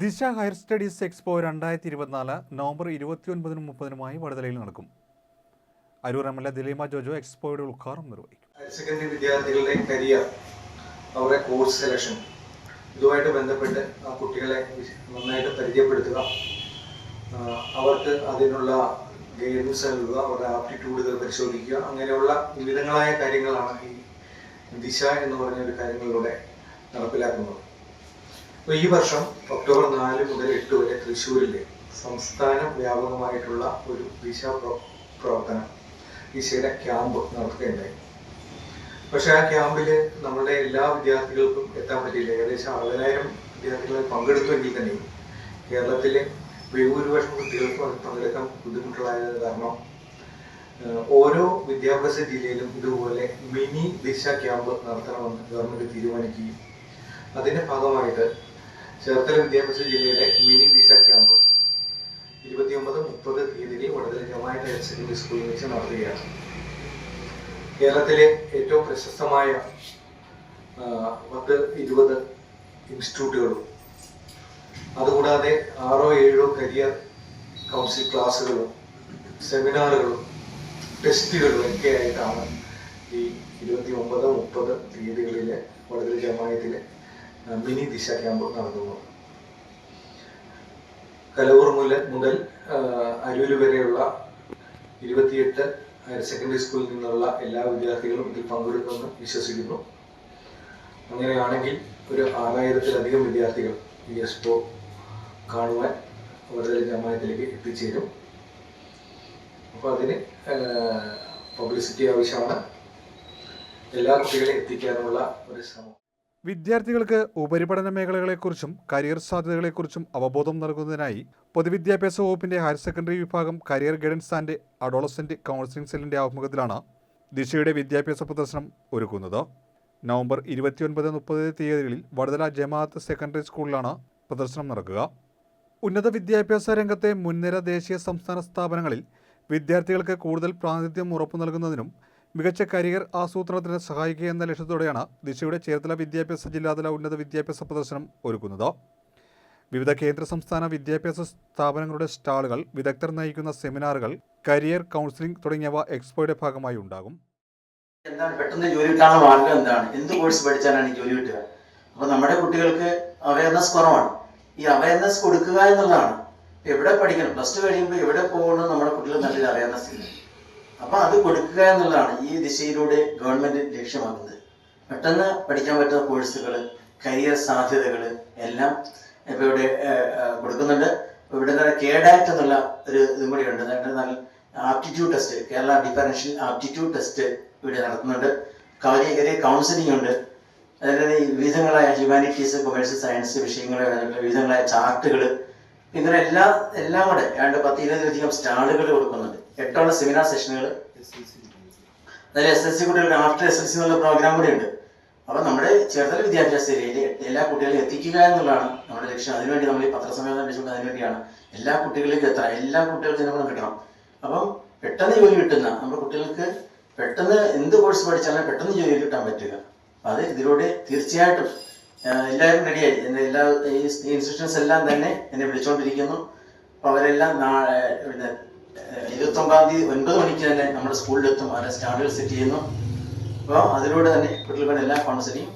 ദിശ higher studies expo രണ്ടായിരത്തി ഇരുപത്തിനാല് നവംബർ ഇരുപത്തിയൊൻപതിനും മുപ്പതിനുമായി വടതലയിൽ നടക്കും. Aroor M L A Daleema Jojo എക്സ്പോയുടെ ഉദ്ഘാടനം നിർവഹിക്കും. ഹയർ സെക്കൻഡറി വിദ്യാർത്ഥികളുടെ കരിയർ അവരുടെ കോഴ്സ് സെലക്ഷൻ ഇതുമായിട്ട് ബന്ധപ്പെട്ട് ആ കുട്ടികളെ നന്നായിട്ട് പരിചയപ്പെടുത്തുക. അവർക്ക് അതിനുള്ള ഗൈഡൻസ് നൽകുക അവരുടെ ആപ്റ്റിറ്റ്യൂഡുകൾ പരിശോധിക്കുക. അങ്ങനെയുള്ള വിവിധങ്ങളായ കാര്യങ്ങളാണ് ഈ ദിശ എന്ന് പറഞ്ഞ ഒരു കാര്യങ്ങളിലൂടെ നടപ്പിലാക്കുന്നത്. അപ്പോൾ ഈ വർഷം ഒക്ടോബർ നാല് മുതൽ എട്ട് വരെ തൃശ്ശൂരിലെ സംസ്ഥാന വ്യാപകമായിട്ടുള്ള ഒരു ദിശ പ്രോ- പ്രവർത്തനം ദിശയുടെ ക്യാമ്പ് നടത്തുകയുണ്ടായി. പക്ഷെ ആ ക്യാമ്പിൽ നമ്മുടെ എല്ലാ വിദ്യാർത്ഥികൾക്കും എത്താൻ പറ്റിയില്ല. ഏകദേശം അറുപതിനായിരം വിദ്യാർത്ഥികളെ പങ്കെടുത്തുവെങ്കിൽ തന്നെയും കേരളത്തിലെ ബഹുഭൂരിപക്ഷം കുട്ടികൾക്കും അത് പങ്കെടുക്കാൻ ബുദ്ധിമുട്ടുള്ളതായത് കാരണം ഓരോ വിദ്യാഭ്യാസ ജില്ലയിലും ഇതുപോലെ മിനി ദിശ ക്യാമ്പ് നടത്തണമെന്ന് ഗവൺമെന്റ് തീരുമാനിക്കുകയും അതിന്റെ ഭാഗമായിട്ട് ചേർത്തല വിദ്യാഭ്യാസ ജില്ലയുടെ മിനി ദിശ ക്യാമ്പ് ഇരുപത്തിയൊമ്പത് മുപ്പത് തീയതികളിൽ വടകര ജമാഅത്ത് ഹയർ സെക്കൻഡറി സ്കൂളിൽ വെച്ച് നടത്തുകയാണ്. കേരളത്തിലെ ഏറ്റവും പ്രശസ്തമായ പത്ത് ഇരുപത് ഇൻസ്റ്റിറ്റ്യൂട്ടുകളും. അതുകൂടാതെ ആറോ ഏഴോ കരിയർ കൗൺസിൽ ക്ലാസ്സുകളും സെമിനാറുകളും ടെസ്റ്റുകളും ഒക്കെ ആയിട്ടാണ് ഈ ഇരുപത്തി ഒമ്പത് മുപ്പത് തീയതികളിലെ വടകര ജമായത്തിലെ മിനി ദിശ ക്യാമ്പ് നടത്തുന്നത് കലവൂർ മുതൽ മുതൽ അരൂർ വരെയുള്ള ഇരുപത്തിയെട്ട് ഹയർ സെക്കൻഡറി സ്കൂളിൽ നിന്നുള്ള എല്ലാ വിദ്യാർത്ഥികളും ഇതിൽ പങ്കെടുക്കുമെന്ന് വിശ്വസിക്കുന്നു. അങ്ങനെയാണെങ്കിൽ ഒരു ആറായിരത്തിലധികം വിദ്യാർത്ഥികൾ ഈ എക്സ്പോ കാണുവാൻ അവരുടെ ജമായത്തിലേക്ക് എത്തിച്ചേരും. അപ്പോൾ അതിന് പബ്ലിസിറ്റി ആവശ്യമാണ്. എല്ലാ കുട്ടികളെയും എത്തിക്കാനുള്ള ഒരു ശ്രമം. വിദ്യാർത്ഥികൾക്ക് ഉപരിപഠന മേഖലകളെക്കുറിച്ചും കരിയർ സാധ്യതകളെക്കുറിച്ചും അവബോധം നൽകുന്നതിനായി പൊതുവിദ്യാഭ്യാസ വകുപ്പിന്റെ ഹയർ സെക്കൻഡറി വിഭാഗം career guidance and adolescent counselling സെല്ലിന്റെ ആഭിമുഖ്യത്തിലാണ് ദിശയുടെ വിദ്യാഭ്യാസ പ്രദർശനം ഒരുക്കുന്നത്. നവംബർ ഇരുപത്തിയൊൻപത് മുപ്പത് തീയതികളിൽ വടതല ജമാഅത്ത് സെക്കൻഡറി സ്കൂളിലാണ് പ്രദർശനം നടക്കുക. ഉന്നത വിദ്യാഭ്യാസ രംഗത്തെ മുൻനിര ദേശീയ സംസ്ഥാന സ്ഥാപനങ്ങളിൽ വിദ്യാർത്ഥികൾക്ക് കൂടുതൽ പ്രാതിനിധ്യം ഉറപ്പു നൽകുന്നതിനും മികച്ച കരിയർ ആസൂത്രണത്തിന് സഹായിക്കുക എന്ന ലക്ഷ്യത്തോടെയാണ് ദിശയുടെ ചേർത്തല വിദ്യാഭ്യാസ ജില്ലാതല ഉന്നത വിദ്യാഭ്യാസ പ്രദർശനം ഒരുക്കുന്നത്. വിവിധ കേന്ദ്ര സംസ്ഥാന വിദ്യാഭ്യാസ സ്ഥാപനങ്ങളുടെ സ്റ്റാളുകൾ വിദഗ്ധർ നയിക്കുന്ന സെമിനാറുകൾ കരിയർ കൗൺസിലിംഗ് തുടങ്ങിയവ എക്സ്പോയുടെ ഭാഗമായി ഉണ്ടാകും. എന്താണ്? പെട്ടെന്ന് ജോലി കിട്ടാനുള്ള മാർഗം എന്താണ്? എന്ത് കോഴ്സ് പഠിച്ചാലാണ് ജോലി കിട്ടുക? അപ്പൊ നമ്മുടെ കുട്ടികൾക്ക് അവയർനെസ് കുറവാണ്. ഈ അവയർനെസ് കൊടുക്കുക എന്നുള്ളതാണ്. എവിടെ പഠിക്കണം? പ്ലസ് ടു കഴിയുമ്പോൾ എവിടെ പോകണം? നമ്മുടെ കുട്ടികൾ നല്ലൊരു അവയർനെസ് ഇല്ല. അപ്പൊ അത് കൊടുക്കുക എന്നുള്ളതാണ് ഈ ദിശയിലൂടെ ഗവൺമെന്റ് ലക്ഷ്യമാക്കുന്നത്. പെട്ടെന്ന് പഠിക്കാൻ പറ്റുന്ന കോഴ്സുകൾ കരിയർ സാധ്യതകൾ എല്ലാം ഇപ്പൊ ഇവിടെ കൊടുക്കുന്നുണ്ട്. ഇവിടെ എന്താ കേഡാറ്റ് എന്നുള്ള ഒരു ഇതും കൂടി ഉണ്ട്. Aptitude test Kerala differential aptitude test ഇവിടെ നടത്തുന്നുണ്ട്. കരിയർ കൗൺസിലിംഗ് ഉണ്ട്. അതായത് ഈ വിവിധങ്ങളായ ഹ്യൂമാനിറ്റീസ് കൊമേഴ്സ് സയൻസ് വിഷയങ്ങളെ വിവിധങ്ങളായ ചാർട്ടുകൾ ഇങ്ങനെ എല്ലാം എല്ലാം കൂടെ ഏതാണ്ട് പത്ത് ഇരുപതിലധികം സ്റ്റാളുകൾ കൊടുക്കുന്നുണ്ട്. എട്ടോളം സെമിനാർ സെഷനുകൾ അതായത് എസ് എസ് സി കുട്ടികൾക്ക് ആഫ്റ്റർ എസ് എൽ സി എന്നുള്ള പ്രോഗ്രാം കൂടി ഉണ്ട്. അപ്പൊ നമ്മുടെ ചേർത്തല വിദ്യാഭ്യാസ ഏരിയയിൽ എല്ലാ കുട്ടികളെയും എത്തിക്കുക എന്നുള്ളതാണ് നമ്മുടെ ലക്ഷ്യം. അതിനുവേണ്ടി നമ്മൾ ഈ പത്രസമ്മേളനം വെച്ചുകൊണ്ട് അതിനുവേണ്ടിയാണ് എല്ലാ കുട്ടികളിലേക്കും എത്താൻ എല്ലാ കുട്ടികൾക്കും നമ്മൾ കിട്ടണം. അപ്പം പെട്ടെന്ന് ജോലി കിട്ടുന്ന നമ്മുടെ കുട്ടികൾക്ക് പെട്ടെന്ന് എന്ത് കോഴ്സ് പഠിച്ചാലും പെട്ടെന്ന് ജോലി കിട്ടാൻ പറ്റുക. അത് ഇതിലൂടെ തീർച്ചയായിട്ടും എല്ലാവരും റെഡിയായി എന്റെ എല്ലാ ഈ ഇൻസ്റ്റിറ്റ്യൂഷൻസ് എല്ലാം തന്നെ എന്നെ വിളിച്ചുകൊണ്ടിരിക്കുന്നു അപ്പോൾ അവരെല്ലാം ഇരുപത്തൊമ്പതാം തീയതി ഒൻപത് മണിക്ക് തന്നെ നമ്മുടെ സ്കൂളിലെത്തും. അവരെ സ്റ്റാൻഡേർഡ് സെറ്റ് ചെയ്യുന്നു. അപ്പോൾ അതിലൂടെ തന്നെ കുട്ടികൾക്ക് എല്ലാ കൗൺസിലിംഗ്